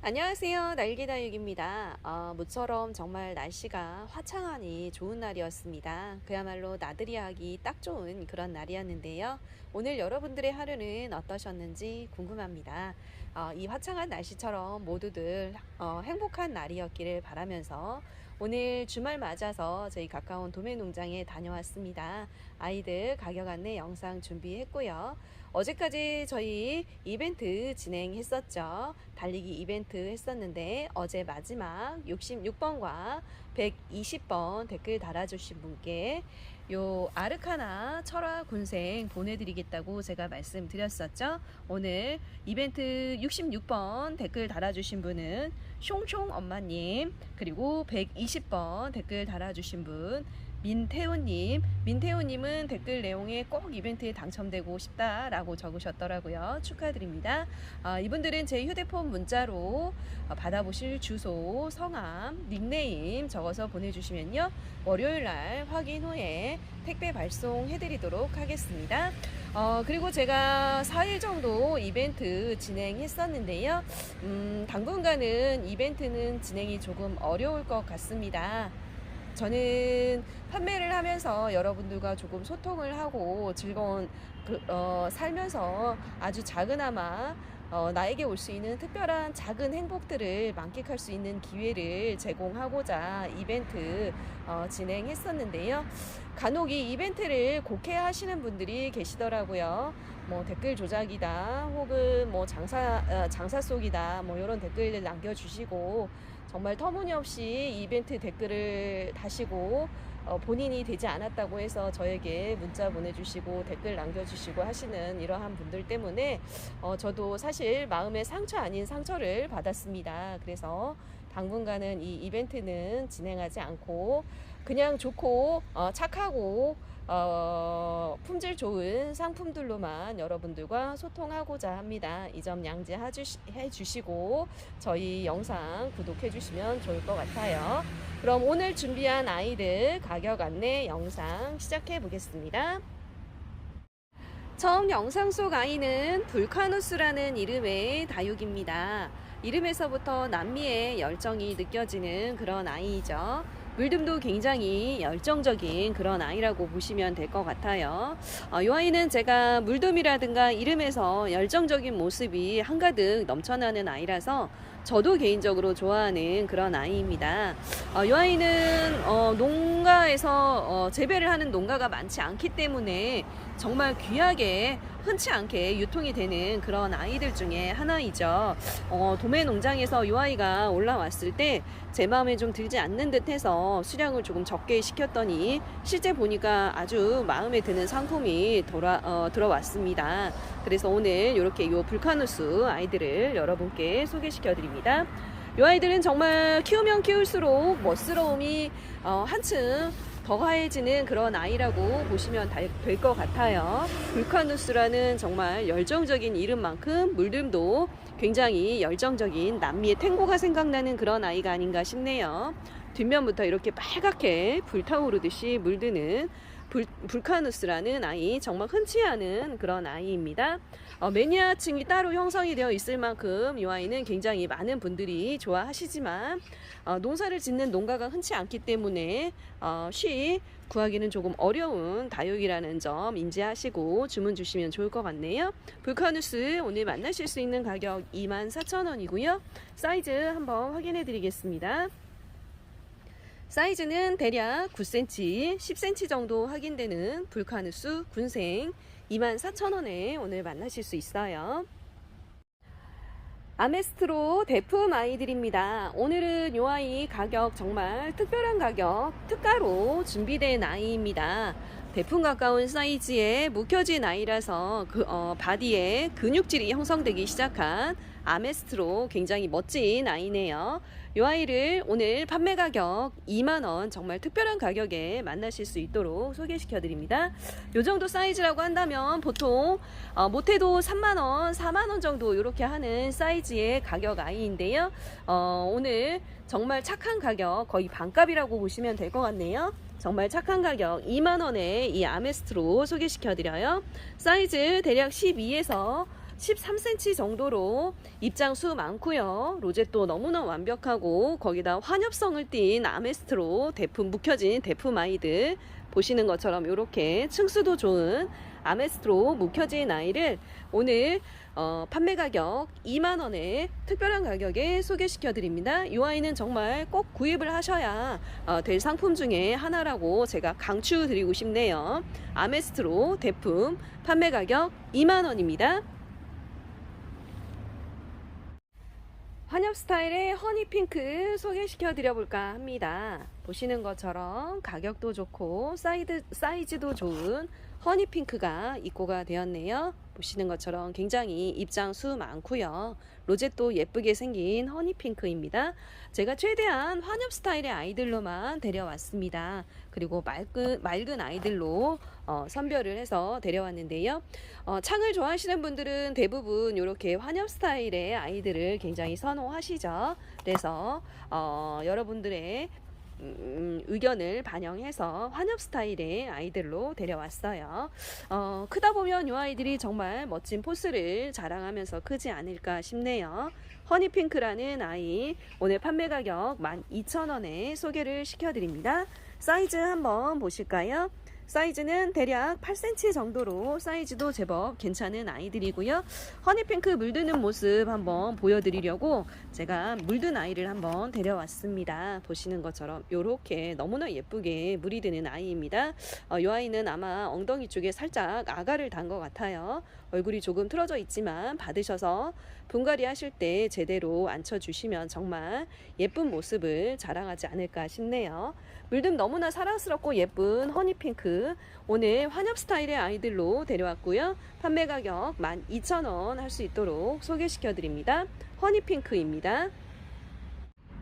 안녕하세요. 날개다육입니다. 어, 모처럼 정말 날씨가 화창하니 좋은 날이었습니다. 그야말로 나들이 하기 딱 좋은 그런 날이었는데요. 오늘 여러분들의 하루는 어떠셨는지 궁금합니다. 어, 이 화창한 날씨처럼 모두들 어, 행복한 날이었기를 바라면서 오늘 주말 맞아서 저희 가까운 도매농장에 다녀왔습니다. 아이들 가격 안내 영상 준비했고요. 어제까지 저희 이벤트 진행했었죠. 달리기 이벤트 했었는데 어제 마지막 66번과 120번 댓글 달아주신 분께 요 아르카나 철화 군생 보내드리겠다고 제가 말씀드렸었죠. 오늘 이벤트 66번 댓글 달아주신 분은 숑숑 엄마님 그리고 120번 댓글 달아주신 분 민태우님, 민태우님은 댓글 내용에 꼭 이벤트에 당첨되고 싶다라고 적으셨더라고요. 축하드립니다. 아, 이분들은 제 휴대폰 문자로 어, 받아보실 주소, 성함, 닉네임 적어서 보내주시면요. 월요일 날 확인 후에 택배 발송해드리도록 하겠습니다. 어, 그리고 제가 4일 정도 이벤트 진행했었는데요. 음, 당분간은 이벤트는 진행이 조금 어려울 것 같습니다. 저는 판매를 하면서 여러분들과 조금 소통을 하고 즐거운 그, 어, 살면서 아주 작은아마 어, 나에게 올 수 있는 특별한 작은 행복들을 만끽할 수 있는 기회를 제공하고자 이벤트 어, 진행했었는데요. 간혹 이 이벤트를 곡해하시는 분들이 계시더라고요. 뭐 댓글 조작이다, 혹은 뭐 장사 어, 장사 속이다, 뭐 이런 댓글들 남겨주시고 정말 터무니없이 이벤트 댓글을 다시고 어, 본인이 되지 않았다고 해서 저에게 문자 보내주시고 댓글 남겨주시고 하시는 이러한 분들 때문에 어, 저도 사실 마음의 상처 아닌 상처를 받았습니다. 그래서 당분간은 이 이벤트는 진행하지 않고 그냥 좋고 어, 착하고 어, 품질 좋은 상품들로만 여러분들과 소통하고자 합니다. 이 점 양지해 주시고 저희 영상 구독해 주시면 좋을 것 같아요. 그럼 오늘 준비한 아이들 가격 안내 영상 시작해 보겠습니다. 처음 영상 속 아이는 불카누스라는 이름의 다육입니다. 이름에서부터 남미의 열정이 느껴지는 그런 아이이죠. 물듬도 굉장히 열정적인 그런 아이라고 보시면 될 것 같아요. 어, 이 아이는 제가 물듬이라든가 이름에서 열정적인 모습이 한가득 넘쳐나는 아이라서 저도 개인적으로 좋아하는 그런 아이입니다. 어, 이 아이는 어, 농가에서 어, 재배를 하는 농가가 많지 않기 때문에 정말 귀하게 흔치 않게 유통이 되는 그런 아이들 중에 하나이죠. 어, 도매 농장에서 이 아이가 올라왔을 때 제 마음에 좀 들지 않는 듯 해서 수량을 조금 적게 시켰더니 실제 보니까 아주 마음에 드는 상품이 돌아, 어, 들어왔습니다. 그래서 오늘 이렇게 이 불카누스 아이들을 여러분께 소개시켜 드립니다. 이 아이들은 정말 키우면 키울수록 멋스러움이 어, 한층 더가해지는 그런 아이라고 보시면 될 것 같아요. 불카누스라는 정말 열정적인 이름만큼 물들도 굉장히 열정적인 남미의 탱고가 생각나는 그런 아이가 아닌가 싶네요. 뒷면부터 이렇게 빨갛게 불타오르듯이 물드는 불, 불카누스라는 아이 정말 흔치 않은 그런 아이입니다. 어, 매니아층이 따로 형성이 되어 있을 만큼 이 아이는 굉장히 많은 분들이 좋아하시지만 어, 농사를 짓는 농가가 흔치 않기 때문에 어, 쉬 구하기는 조금 어려운 다육이라는 점 인지하시고 주문 주시면 좋을 것 같네요. 불카누스 오늘 만나실 수 있는 가격 24,000원이고요. 사이즈 한번 확인해 드리겠습니다. 사이즈는 대략 9cm, 10cm 정도 확인되는 불카누스 군생 24,000원에 오늘 만나실 수 있어요. 아메스트로 대품 아이들입니다. 오늘은 이 아이 가격 정말 특별한 가격, 특가로 준비된 아이입니다. 대품 가까운 사이즈의 묵혀진 아이라서 그, 어, 바디에 근육질이 형성되기 시작한 아메스트로 굉장히 멋진 아이네요. 이 아이를 오늘 판매 가격 2만원 정말 특별한 가격에 만나실 수 있도록 소개시켜 드립니다. 이 정도 사이즈라고 한다면 보통 어, 못해도 3만원, 4만원 정도 이렇게 하는 사이즈의 가격 아이인데요. 어, 오늘 정말 착한 가격 거의 반값이라고 보시면 될 것 같네요. 정말 착한 가격 2만원에 이 아메스트로 소개시켜 드려요. 사이즈 대략 12에서 13cm 정도로 입장수 많고요. 로제도 너무나 완벽하고 거기다 환엽성을 띈 아메스트로 대품 묵혀진 대품 아이들 보시는 것처럼 이렇게 층수도 좋은 아메스트로 묵혀진 아이를 오늘 어, 판매 가격 2만 원에 특별한 가격에 소개시켜 드립니다. 이 아이는 정말 꼭 구입을 하셔야 어, 될 상품 중에 하나라고 제가 강추 드리고 싶네요. 아메스트로 대품 판매 가격 2만 원입니다. 환엽 스타일의 허니핑크 소개시켜 드려볼까 합니다. 보시는 것처럼 가격도 좋고 사이드, 사이즈도 좋은 허니핑크가 입고가 되었네요. 보시는 것처럼 굉장히 입장 수 많고요. 로제도 예쁘게 생긴 허니핑크입니다. 제가 최대한 환엽 스타일의 아이들로만 데려왔습니다. 그리고 맑은, 맑은 아이들로 어, 선별을 해서 데려왔는데요. 어, 창을 좋아하시는 분들은 대부분 이렇게 환엽 스타일의 아이들을 굉장히 선호하시죠. 그래서 어, 여러분들의 음, 의견을 반영해서 환엽 스타일의 아이들로 데려왔어요. 어, 크다 보면 이 아이들이 정말 멋진 포스를 자랑하면서 크지 않을까 싶네요. 허니핑크라는 아이 오늘 판매 가격 12,000원에 소개를 시켜드립니다. 사이즈 한번 보실까요? 사이즈는 대략 8cm 정도로 사이즈도 제법 괜찮은 아이들이고요. 허니핑크 물드는 모습 한번 보여드리려고 제가 물든 아이를 한번 데려왔습니다. 보시는 것처럼 이렇게 너무나 예쁘게 물이 드는 아이입니다. 어, 이 아이는 아마 엉덩이 쪽에 살짝 아가를 단 것 같아요. 얼굴이 조금 틀어져 있지만 받으셔서 분갈이 하실 때 제대로 앉혀주시면 정말 예쁜 모습을 자랑하지 않을까 싶네요. 물듬 너무나 사랑스럽고 예쁜 허니핑크 오늘 환엽 스타일의 아이들로 데려왔고요. 판매 가격 12,000원 할 수 있도록 소개시켜 드립니다. 허니핑크입니다.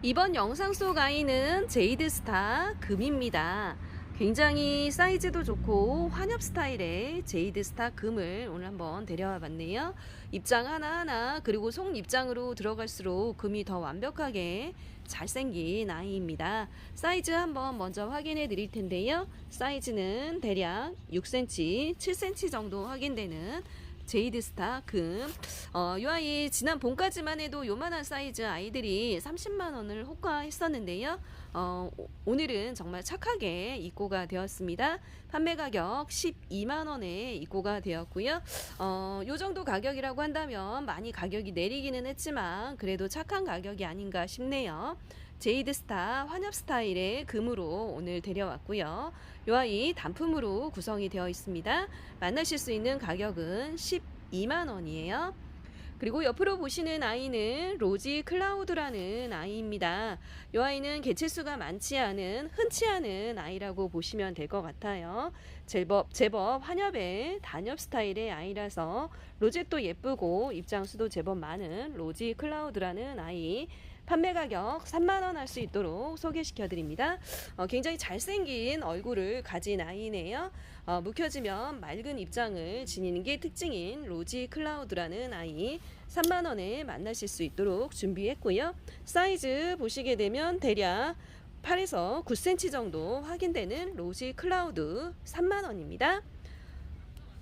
이번 영상 속 아이는 제이드스타 금입니다. 굉장히 사이즈도 좋고 환엽 스타일의 제이드 스타 금을 오늘 한번 데려와 봤네요. 입장 하나하나 그리고 속 입장으로 들어갈수록 금이 더 완벽하게 잘생긴 아이입니다. 사이즈 한번 먼저 확인해 드릴 텐데요. 사이즈는 대략 6cm, 7cm 정도 확인되는 제이드스타 금. 어, 이 아이 지난 봄까지만 해도 요만한 사이즈 아이들이 30만 원을 호가했었는데요. 어, 오- 오늘은 정말 착하게 입고가 되었습니다. 판매 가격 12만 원에 입고가 되었고요. 어, 요 정도 가격이라고 한다면 많이 가격이 내리기는 했지만 그래도 착한 가격이 아닌가 싶네요. 제이드스타 환엽 스타일의 금으로 오늘 데려왔고요. 이 아이 단품으로 구성이 되어 있습니다. 만나실 수 있는 가격은 12만 원이에요. 그리고 옆으로 보시는 아이는 로지 클라우드라는 아이입니다. 이 아이는 개체수가 많지 않은 흔치 않은 아이라고 보시면 될 것 같아요. 제법 제법 환엽의 단엽 스타일의 아이라서 로제도 예쁘고 입장수도 제법 많은 로지 클라우드라는 아이. 판매 가격 3만 원 할 수 있도록 소개시켜 드립니다. 어, 굉장히 잘생긴 얼굴을 가진 아이네요. 어, 묵혀지면 맑은 입장을 지니는 게 특징인 로지 클라우드라는 아이 3만 원에 만나실 수 있도록 준비했고요. 사이즈 보시게 되면 대략 8에서 9cm 정도 확인되는 로지 클라우드 3만 원입니다.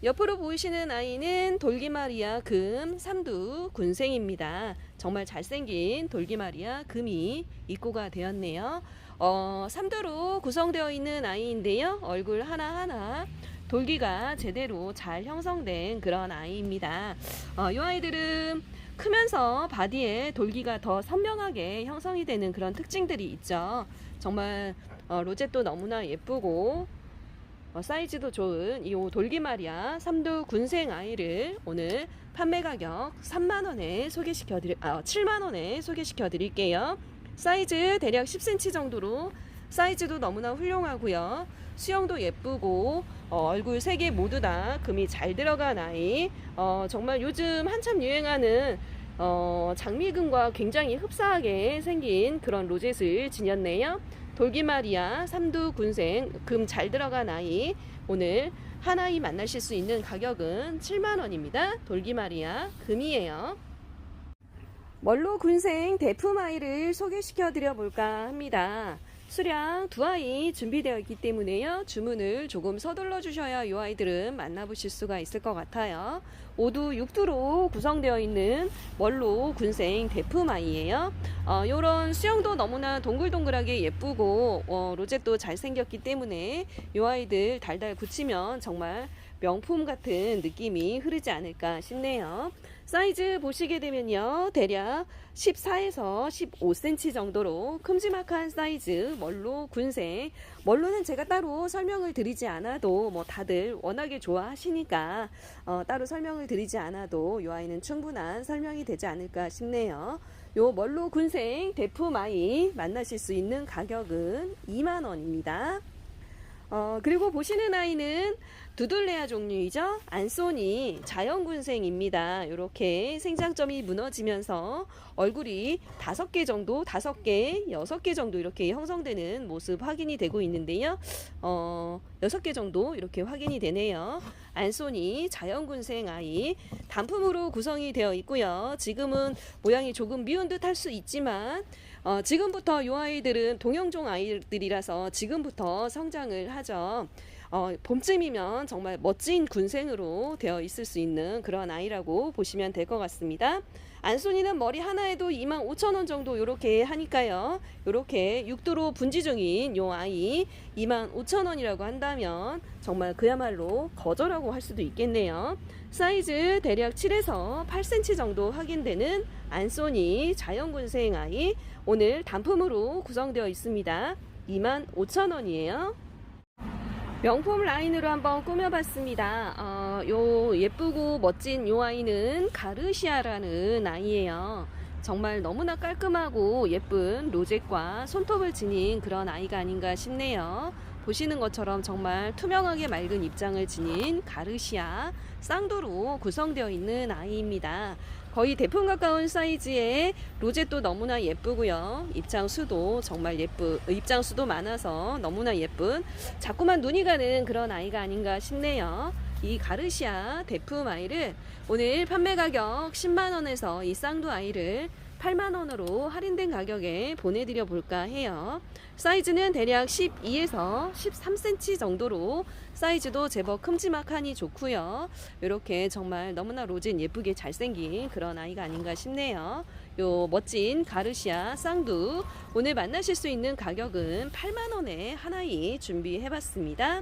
옆으로 보이시는 아이는 돌기마리아 금 삼두 군생입니다. 정말 잘생긴 돌기마리아 금이 입고가 되었네요. 어, 삼두로 구성되어 있는 아이인데요. 얼굴 하나하나 돌기가 제대로 잘 형성된 그런 아이입니다. 어, 이 아이들은 크면서 바디에 돌기가 더 선명하게 형성이 되는 그런 특징들이 있죠. 정말 어, 로제도 너무나 예쁘고 어, 사이즈도 좋은 이 돌기마리아 삼두 군생 아이를 오늘 판매 가격 3만 원에 소개시켜 드릴 아 7만 원에 소개시켜 드릴게요. 사이즈 대략 10cm 정도로 사이즈도 너무나 훌륭하고요. 수영도 예쁘고 어, 얼굴 세 개 모두 다 금이 잘 들어간 아이. 어, 정말 요즘 한참 유행하는 어, 장미금과 굉장히 흡사하게 생긴 그런 로젯을 지녔네요. 돌기마리아 삼두 군생 금 잘 들어간 아이 오늘 한 아이 만나실 수 있는 가격은 7만 원입니다. 돌기마리아 금이에요. 멀로 군생 대품 아이를 소개시켜 드려 볼까 합니다. 수량 두 아이 준비되어 있기 때문에요. 주문을 조금 서둘러 주셔야 이 아이들은 만나보실 수가 있을 것 같아요. 모두 육두로 구성되어 있는 멀로 군생 대품 아이예요. 어, 요런 수영도 너무나 동글동글하게 예쁘고 어, 로zet도 잘생겼기 때문에 이 아이들 달달 붙이면 정말 명품 같은 느낌이 흐르지 않을까 싶네요. 사이즈 보시게 되면요. 대략 14에서 15cm 정도로 큼지막한 사이즈 멀로 군생 멀로는 제가 따로 설명을 드리지 않아도 뭐 다들 워낙에 좋아하시니까 어, 따로 설명을 드리지 않아도 이 아이는 충분한 설명이 되지 않을까 싶네요. 요 멀로 군생 대품 아이 만나실 수 있는 가격은 2만 원입니다. 어, 그리고 보시는 아이는 두둘레아 종류이죠. 안소니 자연군생입니다. 이렇게 생장점이 무너지면서 얼굴이 다섯 개 정도, 다섯 개, 여섯 개 정도 이렇게 형성되는 모습 확인이 되고 있는데요. 어, 여섯 개 정도 이렇게 확인이 되네요. 안소니 자연군생 아이 단품으로 구성이 되어 있고요. 지금은 모양이 조금 미운 듯 할 수 있지만 어, 지금부터 이 아이들은 동영종 아이들이라서 지금부터 성장을 하죠. 어, 봄쯤이면 정말 멋진 군생으로 되어 있을 수 있는 그런 아이라고 보시면 될 것 같습니다. 안소니는 머리 하나에도 2만 5천 원 정도 이렇게 하니까요. 이렇게 육두로 분지 중인 요 아이 2만 5천 원이라고 한다면 정말 그야말로 거저라고 할 수도 있겠네요. 사이즈 대략 7에서 8cm 정도 확인되는 안소니 자연군생 아이 오늘 단품으로 구성되어 있습니다. 2만 5천 원이에요. 명품 라인으로 한번 꾸며봤습니다. 어, 요 예쁘고 멋진 요 아이는 가르시아라는 아이예요. 정말 너무나 깔끔하고 예쁜 로zet과 손톱을 지닌 그런 아이가 아닌가 싶네요. 보시는 것처럼 정말 투명하게 맑은 입장을 지닌 가르시아 쌍도로 구성되어 있는 아이입니다. 거의 대품 가까운 사이즈의 로zet도 너무나 예쁘고요. 입장 수도 정말 예쁘, 입장 수도 많아서 너무나 예쁜 자꾸만 눈이 가는 그런 아이가 아닌가 싶네요. 이 가르시아 대품 아이를 오늘 판매 가격 10만 원에서 이 쌍두 아이를 8만 원으로 할인된 가격에 보내드려 볼까 해요. 사이즈는 대략 12에서 13cm 정도로 사이즈도 제법 큼지막하니 좋고요. 이렇게 정말 너무나 로진 예쁘게 잘생긴 그런 아이가 아닌가 싶네요. 요 멋진 가르시아 쌍두 오늘 만나실 수 있는 가격은 8만 원에 하나이 준비해봤습니다.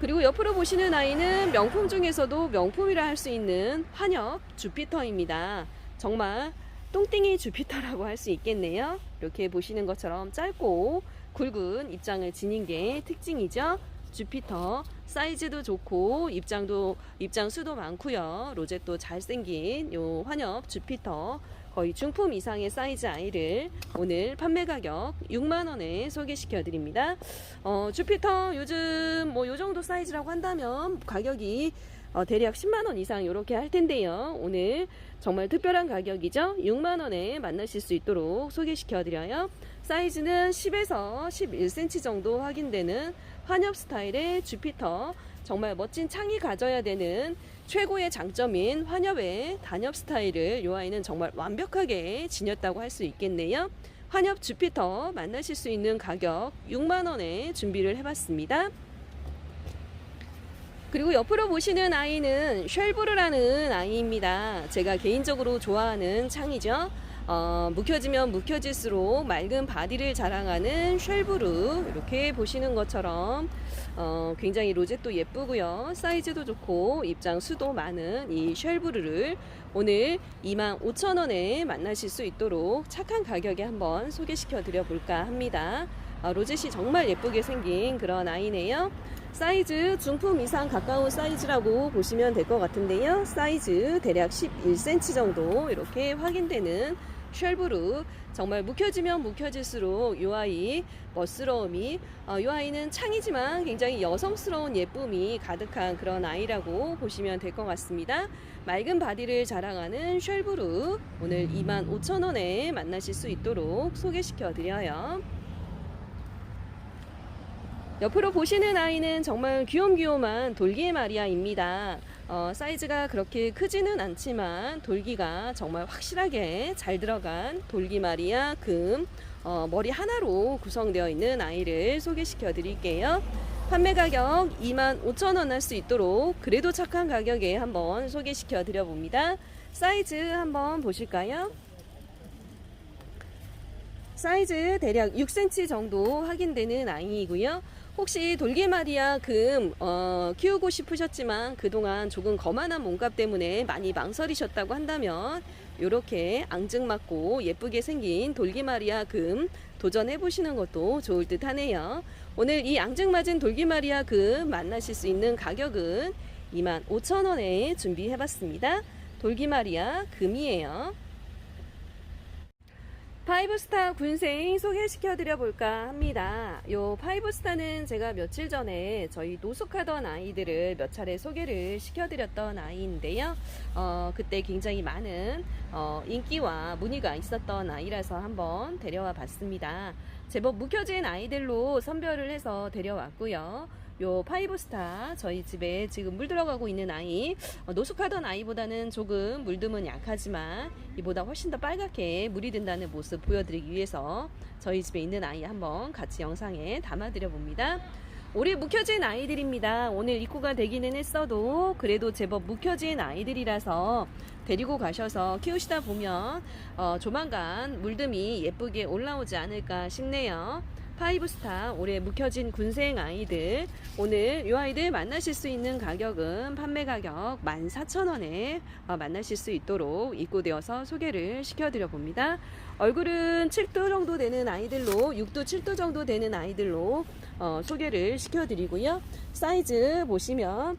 그리고 옆으로 보시는 아이는 명품 중에서도 명품이라 할 수 있는 환엽 주피터입니다. 정말 똥띵이 주피터라고 할 수 있겠네요. 이렇게 보시는 것처럼 짧고 굵은 입장을 지닌 게 특징이죠. 주피터 사이즈도 좋고 입장도 입장 수도 많고요. 로zet도 잘생긴 요 환엽 주피터 거의 중품 이상의 사이즈 아이를 오늘 판매 가격 6만 원에 소개시켜 드립니다. 어, 주피터 요즘 뭐 요 정도 사이즈라고 한다면 가격이 어, 대략 10만 원 이상 이렇게 할 텐데요. 오늘 정말 특별한 가격이죠. 6만 원에 만나실 수 있도록 소개시켜 드려요. 사이즈는 10에서 11cm 정도 확인되는 환엽 스타일의 주피터 정말 멋진 창이 가져야 되는 최고의 장점인 환엽의 단엽 스타일을 이 아이는 정말 완벽하게 지녔다고 할 수 있겠네요. 환엽 주피터 만나실 수 있는 가격 6만 원에 준비를 해봤습니다. 그리고 옆으로 보시는 아이는 쉘브르라는 아이입니다. 제가 개인적으로 좋아하는 창이죠. 어, 묵혀지면 묵혀질수록 맑은 바디를 자랑하는 쉘브르 이렇게 보시는 것처럼 어, 굉장히 로zet도 예쁘고요 사이즈도 좋고 입장 수도 많은 이 쉘브르를 오늘 25,000원에 만나실 수 있도록 착한 가격에 한번 소개시켜 드려 볼까 합니다 아, 로zet이 정말 예쁘게 생긴 그런 아이네요 사이즈 중품 이상 가까운 사이즈라고 보시면 될 것 같은데요 사이즈 대략 11cm 정도 이렇게 확인되는 쉘브루 정말 묵혀지면 묵혀질수록 이 아이 멋스러움이 어, 이 아이는 창이지만 굉장히 여성스러운 예쁨이 가득한 그런 아이라고 보시면 될 것 같습니다. 맑은 바디를 자랑하는 쉘브루 오늘 25,000원에 만나실 수 있도록 소개시켜 드려요. 옆으로 보시는 아이는 정말 귀염귀염한 돌기 마리아입니다. 어, 사이즈가 그렇게 크지는 않지만 돌기가 정말 확실하게 잘 들어간 돌기 마리아 금 어, 머리 하나로 구성되어 있는 아이를 소개시켜 드릴게요. 판매 가격 25,000원 할 수 있도록 그래도 착한 가격에 한번 소개시켜 드려 봅니다. 사이즈 한번 보실까요? 사이즈 대략 6cm 정도 확인되는 아이이고요. 혹시 돌개마리아 금 어, 키우고 싶으셨지만 그동안 조금 거만한 몸값 때문에 많이 망설이셨다고 한다면 이렇게 앙증맞고 예쁘게 생긴 돌기마리아 금 도전해 보시는 것도 좋을 듯 하네요. 오늘 이 앙증맞은 돌기마리아 금 만나실 수 있는 가격은 25,000원에 준비해 봤습니다. 돌기마리아 금이에요. 파이브스타 군생 소개시켜 드려 볼까 합니다. 요 파이브스타는 제가 며칠 전에 저희 노숙하던 아이들을 몇 차례 소개를 시켜 드렸던 아이인데요. 어, 그때 굉장히 많은 어, 인기와 문의가 있었던 아이라서 한번 데려와 봤습니다. 제법 묵혀진 아이들로 선별을 해서 데려왔고요. 요 파이브스타 저희 집에 지금 물 들어가고 있는 아이 어, 노숙하던 아이보다는 조금 물듬은 약하지만 이보다 훨씬 더 빨갛게 물이 든다는 모습 보여드리기 위해서 저희 집에 있는 아이 한번 같이 영상에 담아드려 봅니다. 올해 묵혀진 아이들입니다. 오늘 입고가 되기는 했어도 그래도 제법 묵혀진 아이들이라서 데리고 가셔서 키우시다 보면 어, 조만간 물듬이 예쁘게 올라오지 않을까 싶네요. 파이브스타 올해 묵혀진 군생 아이들 오늘 이 아이들 만나실 수 있는 가격은 판매 가격 14,000원에 어, 만나실 수 있도록 입고되어서 소개를 시켜드려 봅니다. 얼굴은 7도 정도 되는 아이들로 6도 7도 정도 되는 아이들로 어, 소개를 시켜드리고요. 사이즈 보시면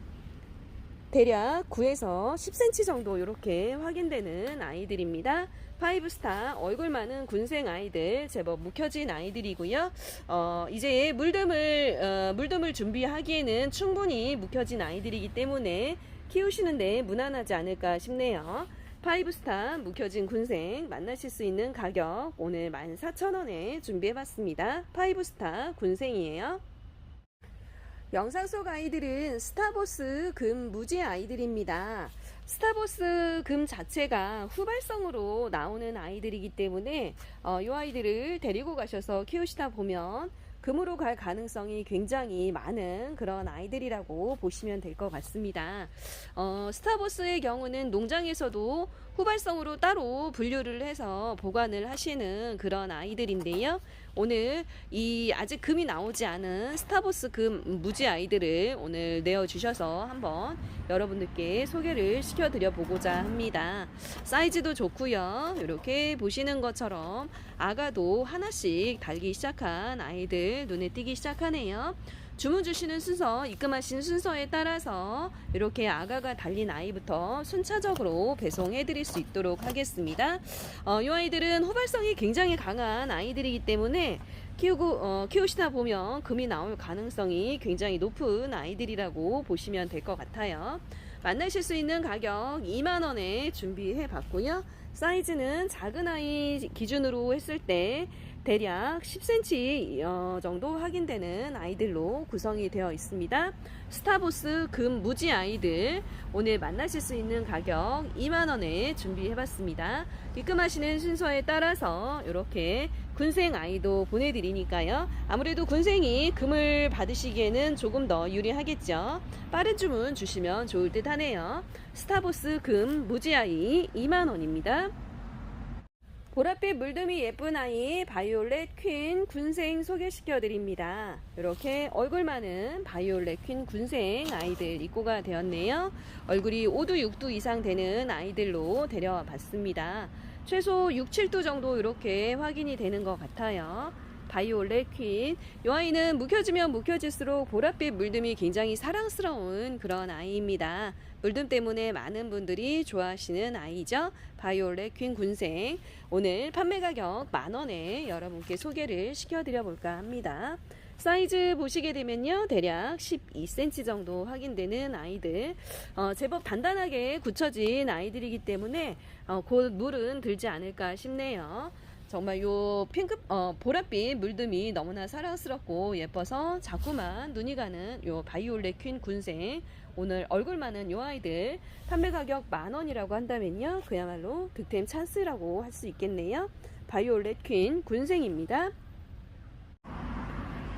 대략 9에서 10cm 정도 이렇게 확인되는 아이들입니다. 파이브스타 얼굴 많은 군생 아이들 제법 묵혀진 아이들이고요. 어, 이제 물듬을 어, 물듬을 준비하기에는 충분히 묵혀진 아이들이기 때문에 키우시는데 무난하지 않을까 싶네요. 파이브스타 묵혀진 군생 만나실 수 있는 가격 오늘 14,000원에 준비해봤습니다. 파이브스타 군생이에요. 영상 속 아이들은 스타보스 금 무지 아이들입니다. 스타보스 금 자체가 후발성으로 나오는 아이들이기 때문에 어, 이 아이들을 데리고 가셔서 키우시다 보면 금으로 갈 가능성이 굉장히 많은 그런 아이들이라고 보시면 될 것 같습니다. 어, 스타보스의 경우는 농장에서도 후발성으로 따로 분류를 해서 보관을 하시는 그런 아이들인데요. 오늘 이 아직 금이 나오지 않은 스타보스 금 무지 아이들을 오늘 내어주셔서 한번 여러분들께 소개를 시켜드려 보고자 합니다. 사이즈도 좋고요. 이렇게 보시는 것처럼 아가도 하나씩 달기 시작한 아이들 눈에 띄기 시작하네요. 주문 주시는 순서, 입금하신 순서에 따라서 이렇게 아가가 달린 아이부터 순차적으로 배송해 드릴 수 있도록 하겠습니다. 어, 이 아이들은 호발성이 굉장히 강한 아이들이기 때문에 키우고 어, 키우시다 보면 금이 나올 가능성이 굉장히 높은 아이들이라고 보시면 될 것 같아요. 만나실 수 있는 가격 2만 원에 준비해 봤고요. 사이즈는 작은 아이 기준으로 했을 때 대략 10cm 어, 정도 확인되는 아이들로 구성이 되어 있습니다. 스타보스 금 무지 아이들 오늘 만나실 수 있는 가격 2만원에 준비해봤습니다. 입금하시는 순서에 따라서 이렇게 군생 아이도 보내드리니까요. 아무래도 군생이 금을 받으시기에는 조금 더 유리하겠죠. 빠른 주문 주시면 좋을 듯 하네요. 스타보스 금 무지 아이 2만원입니다. 보랏빛 물듬이 예쁜 아이 바이올렛 퀸 군생 소개시켜 드립니다. 이렇게 얼굴 많은 바이올렛 퀸 군생 아이들 입고가 되었네요. 얼굴이 5도 6도 이상 되는 아이들로 데려와 봤습니다. 최소 6, 7도 정도 이렇게 확인이 되는 것 같아요. 바이올렛 퀸. 이 아이는 묵혀지면 묵혀질수록 보랏빛 물듬이 굉장히 사랑스러운 그런 아이입니다. 물듬 때문에 많은 분들이 좋아하시는 아이죠. 바이올렛 퀸 군생. 오늘 판매 가격 만 원에 여러분께 소개를 시켜드려 볼까 합니다. 사이즈 보시게 되면요. 대략 12cm 정도 확인되는 아이들. 어, 제법 단단하게 굳혀진 아이들이기 때문에 어, 곧 물은 들지 않을까 싶네요. 정말 요 핑크 어 보랏빛 물듬이 너무나 사랑스럽고 예뻐서 자꾸만 눈이 가는 요 바이올렛 퀸 군생 오늘 얼굴 많은 요 아이들 판매 가격 만 원이라고 한다면요 그야말로 득템 찬스라고 할 수 있겠네요 바이올렛 퀸 군생입니다.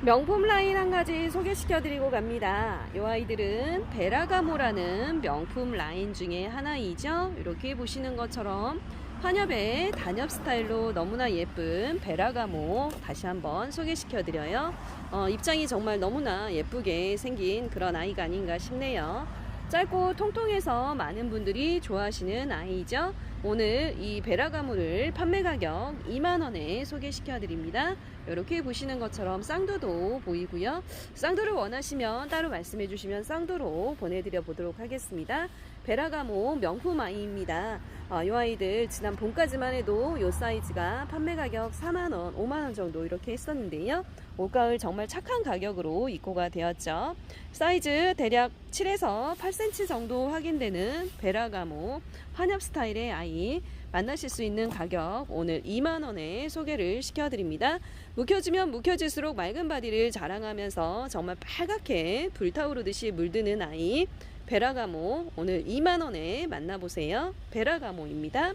명품 라인 한 가지 소개시켜 드리고 갑니다. 이 아이들은 베라가모라는 명품 라인 중에 하나이죠. 이렇게 보시는 것처럼 환엽의 단엽 스타일로 너무나 예쁜 베라가모 다시 한번 소개시켜 드려요. 어, 입장이 정말 너무나 예쁘게 생긴 그런 아이가 아닌가 싶네요. 짧고 통통해서 많은 분들이 좋아하시는 아이죠. 오늘 이 베라가모를 판매 가격 2만원에 소개시켜 드립니다. 이렇게 보시는 것처럼 쌍도도 보이고요. 쌍도를 원하시면 따로 말씀해 주시면 쌍도로 보내드려 보도록 하겠습니다. 베라가모 명품 아이입니다. 어, 이 아이들 지난 봄까지만 해도 이 사이즈가 판매 가격 4만원, 5만원 정도 이렇게 했었는데요. 올가을 정말 착한 가격으로 입고가 되었죠. 사이즈 대략 7에서 8cm 정도 확인되는 베라가모 환엽 스타일의 아이 만나실 수 있는 가격 오늘 2만원에 소개를 시켜드립니다. 묵혀지면 묵혀질수록 맑은 바디를 자랑하면서 정말 빨갛게 불타오르듯이 물드는 아이 베라가모 오늘 2만원에 만나보세요. 베라가모입니다.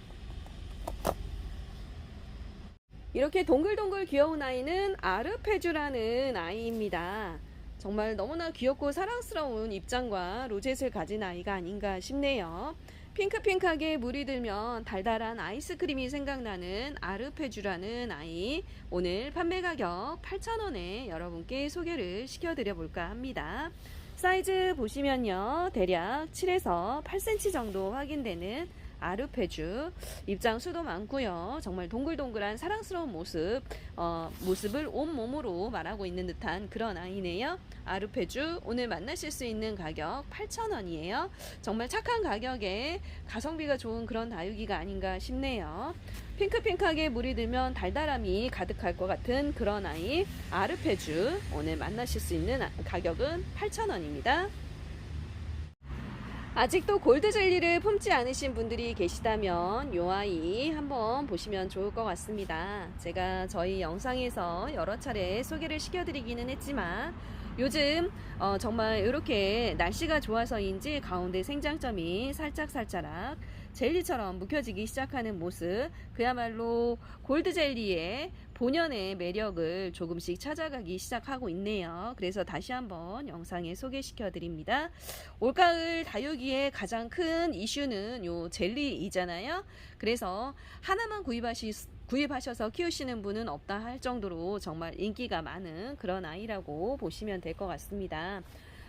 이렇게 동글동글 귀여운 아이는 아르페주라는 아이입니다. 정말 너무나 귀엽고 사랑스러운 입장과 로zet을 가진 아이가 아닌가 싶네요. 핑크핑크하게 물이 들면 달달한 아이스크림이 생각나는 아르페주라는 아이 오늘 판매 가격 8,000원에 여러분께 소개를 시켜드려 볼까 합니다. 사이즈 보시면요 대략 7에서 8cm 정도 확인되는 아르페주. 입장 수도 많고요. 정말 동글동글한 사랑스러운 모습 어, 모습을 온 몸으로 말하고 있는 듯한 그런 아이네요. 아르페주 오늘 만나실 수 있는 가격 8,000원이에요. 정말 착한 가격에 가성비가 좋은 그런 다육이가 아닌가 싶네요. 핑크핑크하게 물이 들면 달달함이 가득할 것 같은 그런 아이 아르페주. 오늘 만나실 수 있는 아- 가격은 8,000원입니다. 아직도 골드 젤리를 품지 않으신 분들이 계시다면 요 아이 한번 보시면 좋을 것 같습니다. 제가 저희 영상에서 여러 차례 소개를 시켜드리기는 했지만 요즘 어, 정말 이렇게 날씨가 좋아서인지 가운데 생장점이 살짝살짝 젤리처럼 묵혀지기 시작하는 모습 그야말로 골드 젤리의 본연의 매력을 조금씩 찾아가기 시작하고 있네요. 그래서 다시 한번 영상에 소개시켜 드립니다. 올가을 다육이의 가장 큰 이슈는 요 젤리이잖아요. 그래서 하나만 구입하시 구입하셔서 키우시는 분은 없다 할 정도로 정말 인기가 많은 그런 아이라고 보시면 될 것 같습니다.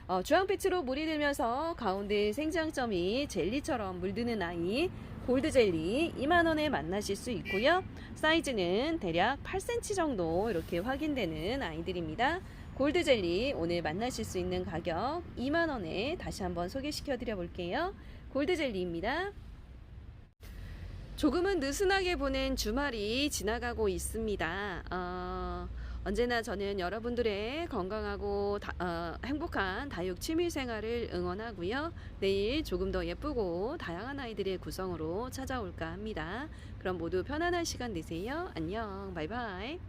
어, 주황빛으로 물이 들면서 가운데 생장점이 젤리처럼 물드는 아이 골드 젤리 2만원에 만나실 수 있고요. 사이즈는 대략 8cm 정도 이렇게 확인되는 아이들입니다. 골드 젤리 오늘 만나실 수 있는 가격 2만원에 다시 한번 소개시켜 드려 볼게요. 골드 젤리입니다. 조금은 느슨하게 보낸 주말이 지나가고 있습니다. 어, 언제나 저는 여러분들의 건강하고 다- 어, 행복한 다육 취미 생활을 응원하고요. 내일 조금 더 예쁘고 다양한 아이들의 구성으로 찾아올까 합니다. 그럼 모두 편안한 시간 되세요. 안녕. 바이바이.